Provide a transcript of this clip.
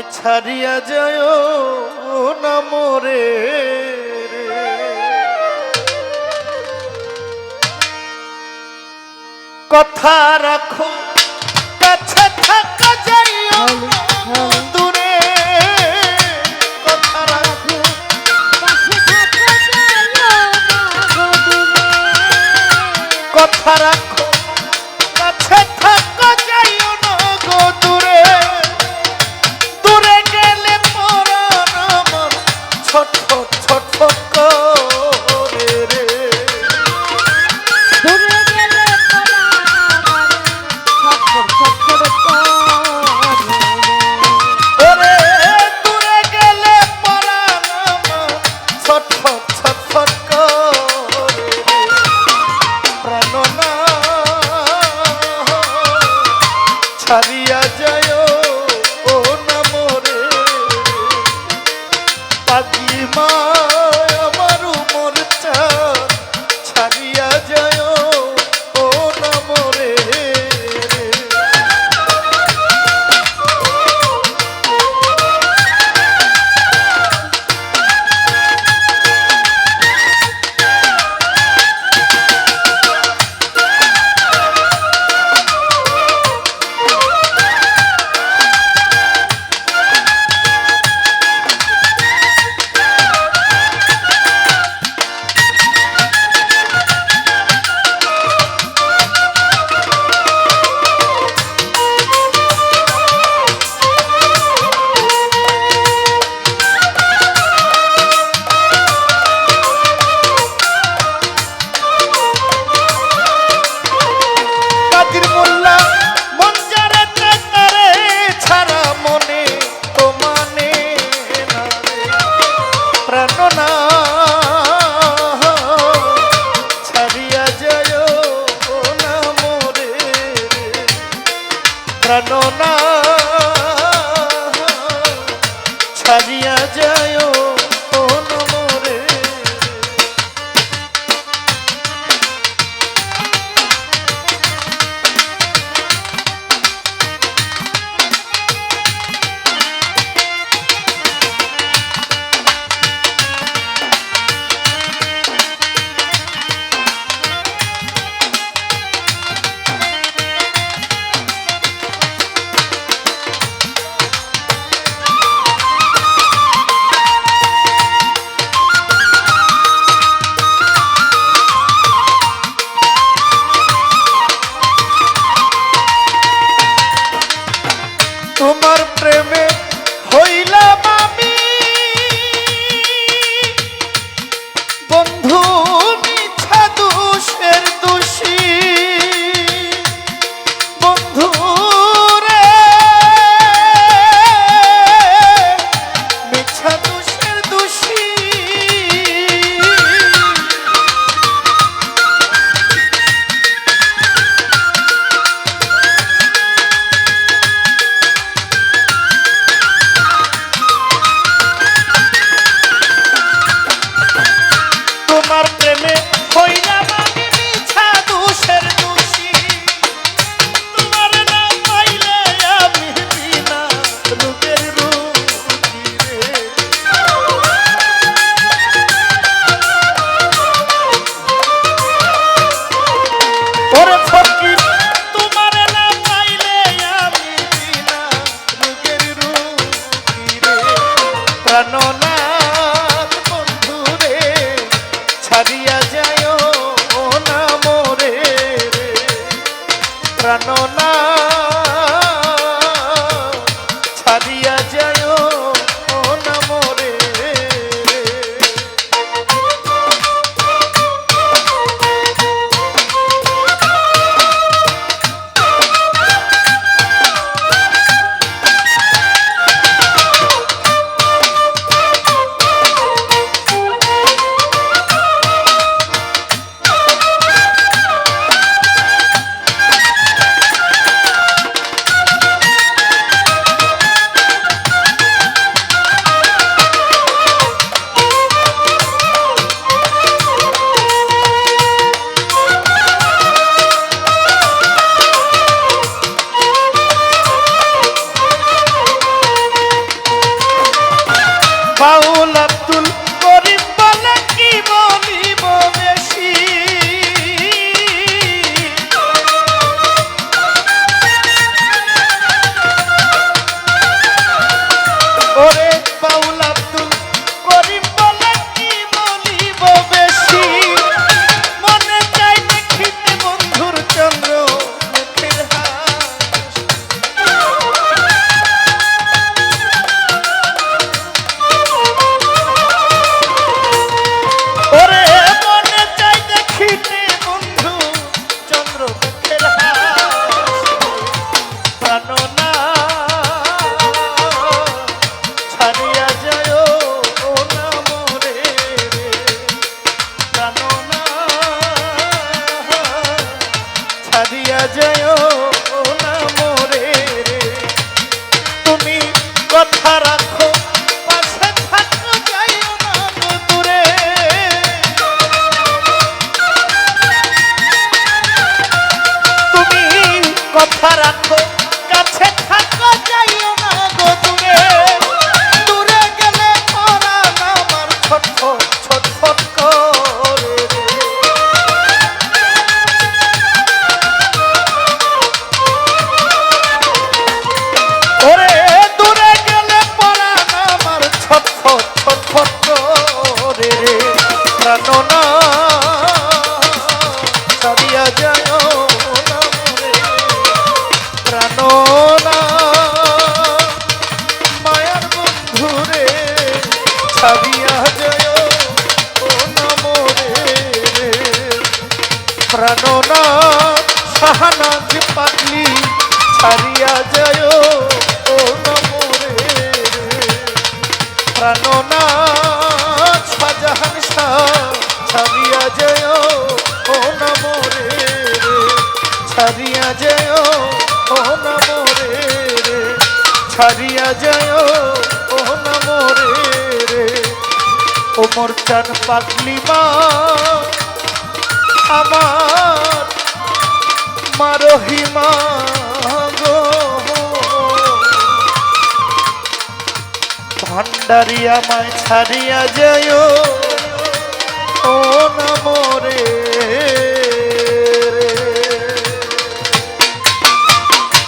আমায় ছাড়িয়া যায় না মরে কথা রাখো কাছে থাকা যাইও। ছাড়িয়া যায় প্রেমে no, know. ছাড়িয়া যায়, ও না মরে রে। ও মোর চান পাগলি মা, আমার মারহিমা গো। ভান্ডারিয়া আমায় ছাড়িয়া যায়, ও না মরে